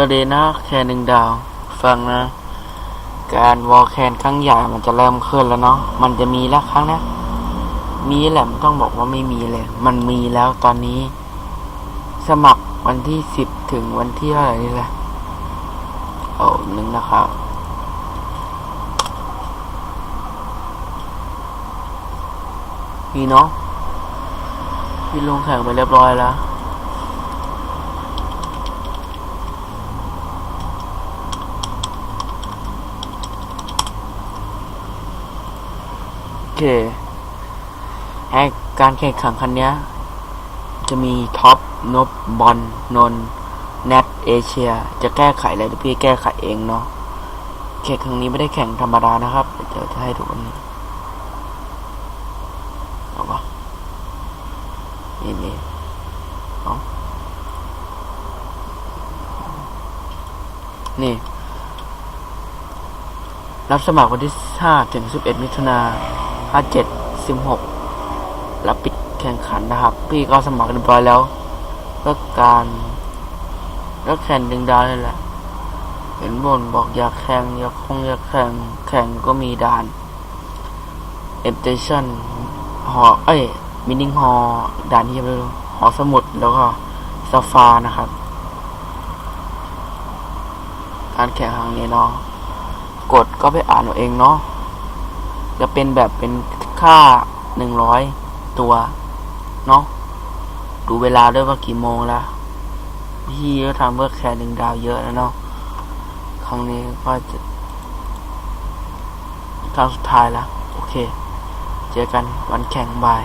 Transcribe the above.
วัสดีนะแคนหนึ่งดาว ฟังนะ การวอลแคนครั้งใหญ่มันจะเริ่มขึ้นแล้วเนาะ มันจะมีแล้วครั้งนี้มีแหละไม่ต้องบอกว่าไม่มีเลย มันมีแล้วตอนนี้ สมัครวันที่สิบถึงวันที่เท่าไหร่นี่แหละเอาหนึ่งนะครับนี่เนาะพี่ลงแข่งไปเรียบร้อยแล้ว เคไอการแข่งขันครั้งนี้จะมีท็อปนบบอลนนแนทเอเชีย จะแก้ไขอะไรเดี๋ยวพี่แก้ไขเองเนาะแข่งครั้งนี้ไม่ได้แข่งธรรมดานะครับเดี๋ยวจะให้ดูวันนี้เอาปะนี่นี่เอานี่ รับสมัครวันที่ 5 ถึง 11 มิถุนา 57 16แล้วปิดแข่งขันนะครับ พี่ก็สมัครเรียบร้อยแล้วเพื่อการแล้วแข่งดึงดาวนี่แหละ เห็นบนบอกอยากแข่งอยากคงอยากแข่งแข่งก็มีด่านเอ t เ t ชั่นหอเอ้ยมินิงฮอด่านที่ไม่รู้หอสมุดแล้วก็ซาฟานะครับ การแข่งครั้งนี้เนาะกดก็ไปอ่านเอาเองเนาะ จะเป็นแบบเป็นค่าหนึ่งร้อยตัว เนาะดูเวลาด้วยว่ากี่โมงแล้ว พี่ก็ทำเพื่อแค่หนึ่งดาวเยอะแล้วเนาะครั้งนี้ก็จะครั้งสุดท้ายแล้วโอเค เจอกันวันแข่งบาย